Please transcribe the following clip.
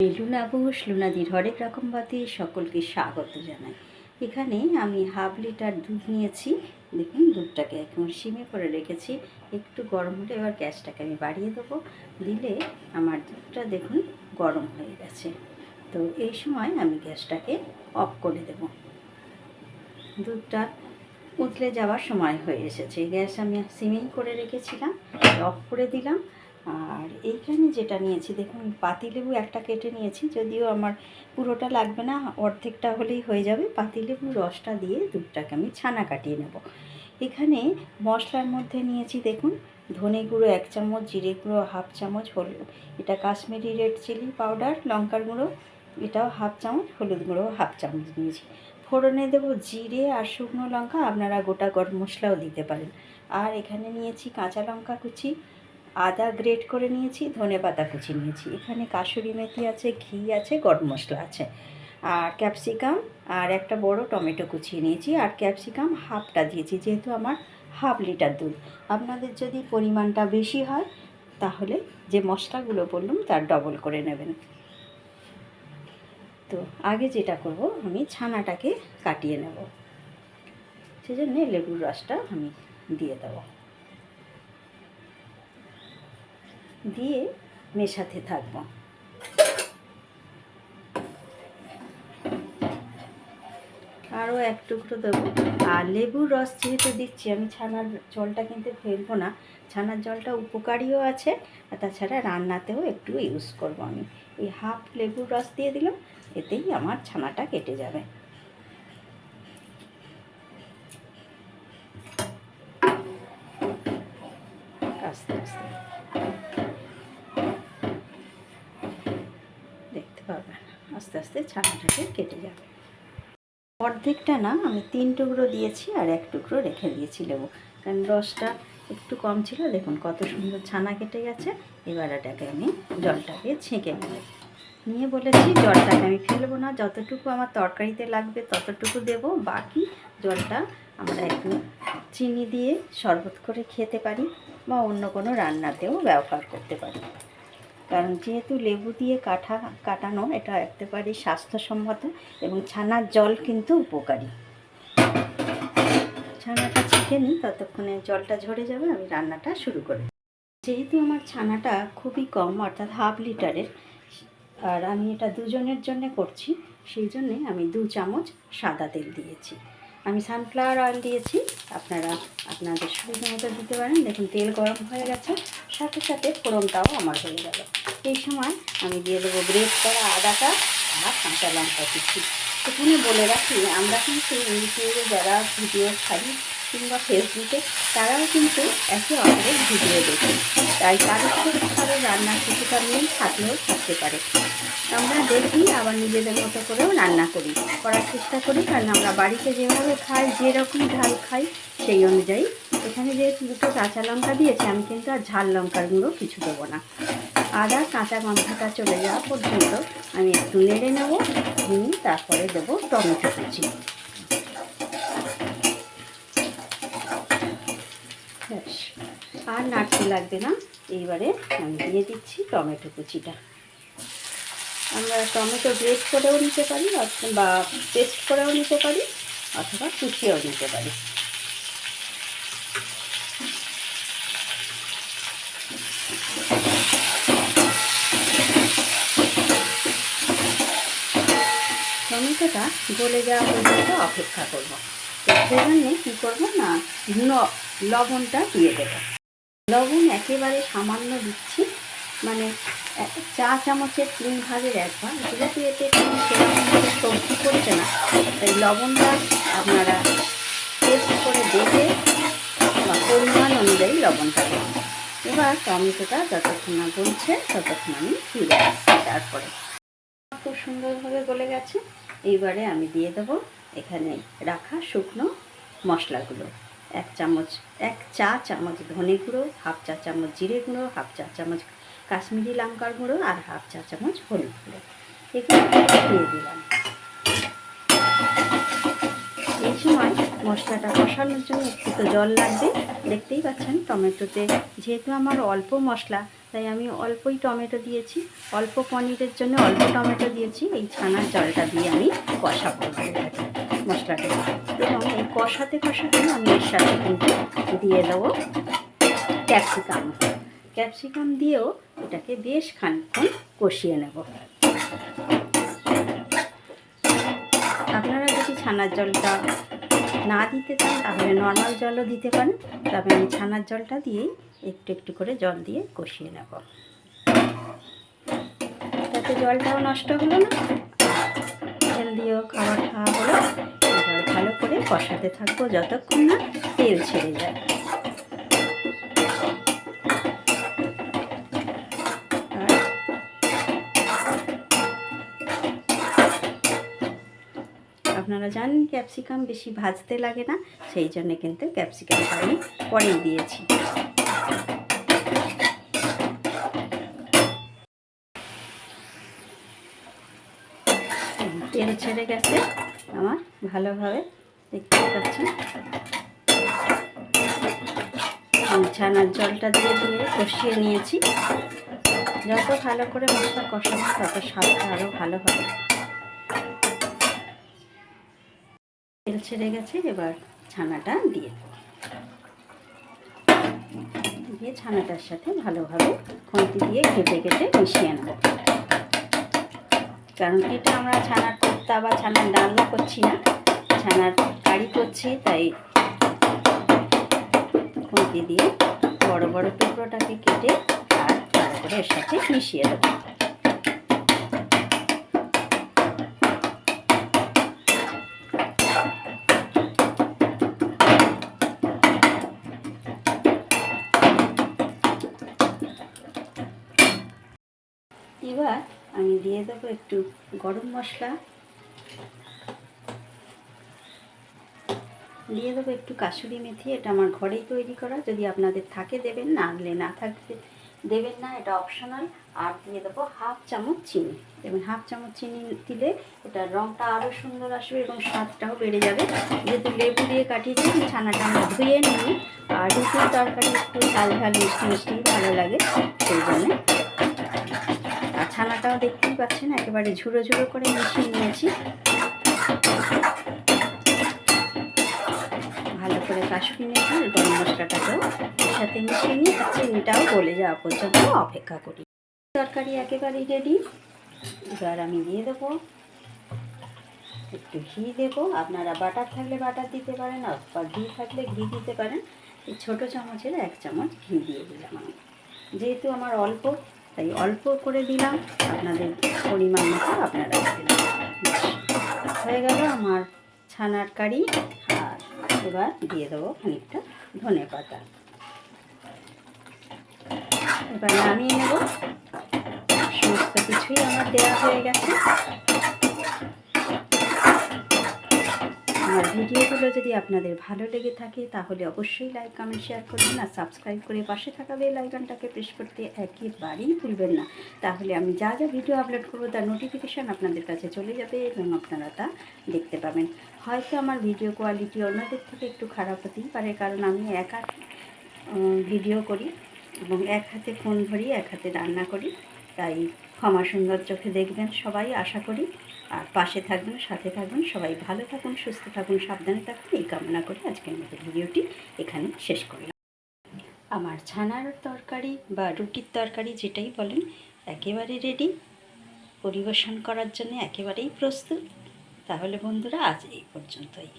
Luna Ghosh লুনাদির হরেক রকম বাতে সকলকে স্বাগত জানাই। এখানে আমি হাফ লিটার দুধ নিয়েছি। দেখুন, দুধটাকে এখন সিমে করে রেখেছি। একটু গরম হলে এবার গ্যাসটাকে আমি বাড়িয়ে দেবো। দিলে আমার দুধটা দেখুন গরম হয়ে গেছে। তো এই সময় আমি গ্যাসটাকে অফ করে দেব। দুধটা উতলে যাওয়ার সময় হয়ে এসেছে। গ্যাস আমি সিমেই করে রেখেছিলাম। অফ করে দিলাম। এইখানে যেটা নিয়েছি, দেখুন, পাতিলেবু একটা কেটে নিয়েছি, যদিও আমার পুরোটা লাগবে না, অর্ধেকটা হলেই হয়ে যাবে। পাতিলেবু রসটা দিয়ে দুধটাকে আমি ছানা কাটিয়ে নেব। এখানে মশলার মধ্যে নিয়েছি, দেখুন, ধনে গুঁড়ো এক চামচ, জিরে গুঁড়ো হাফ চামচ হলুদ এটা কাশ্মীরি রেড চিলি পাউডার, লঙ্কার গুঁড়ো, এটাও হাফ চামচ, হলুদ গুঁড়ো হাফ চামচ নিয়েছি। ফোড়নে দেবো জিরে আর শুকনো লঙ্কা, আপনারা গোটা গরম মশলাও দিতে পারেন। আর এখানে নিয়েছি কাঁচা লঙ্কা কুচি আদা গ্রেট করে নিয়েছি, ধনে পাতা কুচি নিয়েছি। এখানে কাসুরি মেথি আছে, ঘি আছে, গরম মশলা আছে। আর ক্যাপসিকাম আর একটা বড় টমেটো কুচিয়ে নিয়েছি। আর ক্যাপসিকাম হাফটা দিয়েছি, যেহেতু আমার হাফ লিটার দুধ। আপনাদের যদি পরিমাণটা বেশি হয়, তাহলে যে মশলাগুলো বললাম, তার ডবল করে নেবেন। তো আগে যেটা করব, আমি ছানাটাকে কাটিয়ে নেব। সেজন্য লেবুর রসটা আমি দিয়ে দেবো। দিয়ে মেশাতে থাকব। আরও এক টুকরো দেবো। আর লেবুর রস যেহেতু দিচ্ছি, আমি ছানার জলটা কিন্তু ফেলব না। ছানার জলটা উপকারীও আছে, আর তাছাড়া রান্নাতেও একটু ইউজ করব আমি। এই হাফ লেবুর রস দিয়ে দিলাম, এতেই আমার ছানাটা কেটে যাবে। আস্তে আস্তে দেখতে পাবেন আস্তে আস্তে ছানাটাকে কেটে যাবে। অর্ধেকটা না আমি তিন টুকরো দিয়েছি আর এক টুকরো রেখে দিয়েছি লেবু। কারণ রসটা একটু কম ছিল, দেখুন কত সুন্দর ছানা কেটে গেছে। এবার এটাকে আমি জলটাকে ছেঁকে নেব। নিয়ে বলেছি জলটাকে আমি ফেলব না, যতটুকু আমার তরকারিতে লাগবে ততটুকু দেব। বাকি জলটা আমরা একটু চিনি দিয়ে শরবত করে খেতে পারি বা অন্য কোনো রান্নাতেও ব্যবহার করতে পারি। কারণ যেহেতু লেবু দিয়ে কাটা কাটানো, এটা একেবারে স্বাস্থ্যসম্মত এবং ছানার জল কিন্তু উপকারী। ছানাটা ছেঁকে নিই, ততক্ষণে জলটা ঝরে যাবে, আমি রান্নাটা শুরু করে যেহেতু আমার ছানাটা খুবই কম, অর্থাৎ হাফ লিটারের, আর আমি এটা দুজনের জন্য করছি, সেই জন্যে আমি দু চামচ সাদা তেল দিয়েছি। আমি সানফ্লাওয়ার অয়েল দিয়েছি। আপনারা আপনাদের সুবিধা মতো দিতে পারেন। দেখুন, তেল গরম হয়ে গেছে। সাথে সাথে ফোড়নটাও আমার হয়ে গেল। এই সময় আমি দিয়ে দেবো গ্রেট করা আদাটা আর কাঁচা লঙ্কা দিচ্ছি এখানে বলে রাখি, আমরা কিন্তু ইউটিউবে যারা ভিডিও ছাড়ি কিংবা ফেসবুকে, তারাও কিন্তু একে অপরের ভিডিও দেখে। তাই কারোর রান্নার কিছুটা মিল থাকলেও থাকতে পারে। আমরা দেখি, আবার নিজেদের মতো করেও রান্না করি, করার চেষ্টা করি, কারণ আমরা বাড়িতে যেভাবে খাই, যেরকম ঝাল খাই, সেই অনুযায়ী। এখানে যেহেতু দুটো কাঁচা লঙ্কা দিয়েছি, আমি কিন্তু আর ঝাল লঙ্কার গুঁড়ো কিছু দেবো না। আদা, কাঁচা গন্ধটা চলে যাওয়া পর্যন্ত আমি একটু নেড়ে নেব, নিয়ে তারপরে দেবো টমেটো কুচি। আর নাড়তে লাগবে না। এইবারে আমি দিয়ে দিচ্ছি টমেটো কুচিটা। আমরা টমেটো গ্রেট করেও নিতে পারি বা পেস্ট করেও নিতে পারি, অথবা কুচিয়েও নিতে পারি। টমেটোটা গলে যাওয়া পর্যন্ত অপেক্ষা করব। তো সেজন্যে কী করব না ন- লবণটা দিয়ে দেবো। লবণ একেবারে সামান্য দিচ্ছি। মানে চা চামচের তিন ভাগের এক ভাগ। যেহেতু এতে সবজি করছে না, তাই লবণটা আপনারা টেস্ট করে দেখে বা পরিমাণ অনুযায়ী লবণটা এবার টমেটোটা যতক্ষণ না গলছে, ততক্ষণ আমি ফিরে আসছি তারপরে। খুব সুন্দরভাবে গলে গেছে। এইবারে আমি দিয়ে দেবো এখানে রাখা শুকনো মশলাগুলো। এক চামচ এক চা চামচ ধনে গুঁড়ো হাফ চা চামচ জিরে গুঁড়ো হাফ চা চামচ কাশ্মীরি লঙ্কার গুঁড়ো আর হাফ চা চামচ হলুদ গুঁড়ো। এগুলো দিয়ে দিলাম। এই সময় মশলাটা কষানোর জন্য একটু তো জল লাগবে। দেখতেই পাচ্ছেন টমেটোতে যেহেতু আমার অল্প মশলা তাই আমি অল্পই টমেটো দিয়েছি। অল্প পনিরের জন্য অল্প টমেটো দিয়েছি। এই ছানার জলটা দিয়ে আমি কষাবো। এটাকে, মশলাটা এবং এই কষাতে কষাতে আমি এর সাথে কিন্তু দিয়ে দেবো ক্যাপসিকাম ক্যাপসিকাম দিয়েও এটাকে বেশ খানিকক্ষণ কষিয়ে নেব। আপনারা যদি ছানার জলটা না দিতে চান, তাহলে নর্মাল জলও দিতে পারেন। তবে আমি ছানার জলটা দিয়েই একটু একটু করে জল দিয়ে কষিয়ে নেব। তাতে জলটাও নষ্ট হলো না। তেল দিয়েও খাবার খাওয়া হলো এবার ভালো করে কষাতে থাকব যতক্ষণ না তেল ছেড়ে যায়। আপনারা জানেন ক্যাপসিকাম বেশি ভাজতে লাগে না, সেই জন্য কিন্তু ক্যাপসিকামটা আমি পরেই দিয়েছি। তেল ছেড়ে গেছে। আমার ভালোভাবে দেখতে পাচ্ছেন। আমি ছানার জলটা দিয়ে দিয়ে কষিয়ে নিয়েছি। যত ভালো করে মশলা কষাবো, তত স্বাদটা আরও ভালো হবে। তেল ছেড়ে গেছে, এবার ছানাটা দিয়ে দিয়ে ছানাটার সাথে ভালোভাবে খুন্তি দিয়ে কেটে কেটে মিশিয়ে নেব। কারণ এটা আমরা ছানার কোপ্তা বা ছানার ডালনা করছি না। ছানার কারি করছি, তাই খুঁজে দিয়ে বড় বড় টুকরোটাকে কেটে আর তারপরে এর সাথে মিশিয়ে দেবো। দিয়ে দেবো একটু গরম মশলা। দিয়ে দেবো একটু কাসুরি মেথি, এটা আমার ঘরেই তৈরি করা। যদি আপনাদের থাকে দেবেন, না আনলে না থাকতে দেবেন না, এটা অপশনাল আর দিয়ে দেবো হাফ চামচ চিনি। দেবেন হাফ চামচ চিনি দিলে এটার রঙটা আরও সুন্দর আসবে এবং স্বাদটাও বেড়ে যাবে। যেহেতু লেবু দিয়ে কাটিয়েছি ছানাটা আমরা ধুয়ে নিই। আর রুটির তরকারি, একটু ঝাল ঝাল মিষ্টি মিষ্টি ভালো লাগে, সেই জন্যে। ছানাটাও দেখতেই পাচ্ছেন, একেবারে ঝুড়ো ঝুড়ো করে মিশিয়ে নিয়েছি। ভালো করে মেথি আর গরম মশলাটাকেও সাথে মিশিয়ে নিয়ে চিনিটাও গলে যাওয়া পর্যন্ত অপেক্ষা করি। তরকারি একেবারেই রেডি এবার আমি দিয়ে দেবো। একটু ঘি দেবো। আপনারা বাটার থাকলে বাটার দিতে পারেন অথবা ঘি থাকলে ঘি দিতে পারেন। এই ছোটো চামচের এক চামচ ঘি দিয়ে দিলাম আমি। যেহেতু আমার অল্প তাই অল্প করে দিলাম। আপনাদের পরিমাণ মতো আপনারা হয়ে গেল আমার ছানার কারি। আর এবার দিয়ে দেবো খানিকটা ধনে পাতা। এবার নামিয়ে নেব। সমস্ত কিছুই আমার দেওয়া হয়ে গেছে আমার ভিডিওগুলো যদি আপনাদের ভালো লেগে থাকে, তাহলে অবশ্যই লাইক কমেন্ট শেয়ার করবেন আর সাবস্ক্রাইব করে পাশে থাকা বেল আইকনটাকে প্রেস করতে একেবারেই ভুলবেন না। তাহলে আমি যা যা ভিডিও আপলোড করব, তার নোটিফিকেশান আপনাদের কাছে চলে যাবে এবং আপনারা তা দেখতে পাবেন। হয়তো আমার ভিডিও কোয়ালিটি অন্যদের থেকে একটু খারাপ হতেই পারে, কারণ আমি একা ভিডিও করি এবং এক হাতে ফোন ধরি, এক হাতে রান্না করি। তাই ক্ষমা সুন্দর চোখে দেখবেন সবাই, আশা করি আর পাশে থাকবেন, সাথে থাকবেন, সবাই ভালো থাকুন, সুস্থ থাকুন, সাবধানে থাকুন। এই কামনা করে আজকের মতো ভিডিওটি এখানে শেষ করলাম। আমার ছানার তরকারি বা রুটির তরকারি যেটাই বলেন, একেবারে রেডি পরিবেশন করার জন্য একেবারেই প্রস্তুত। তাহলে বন্ধুরা, আজ এই পর্যন্তই।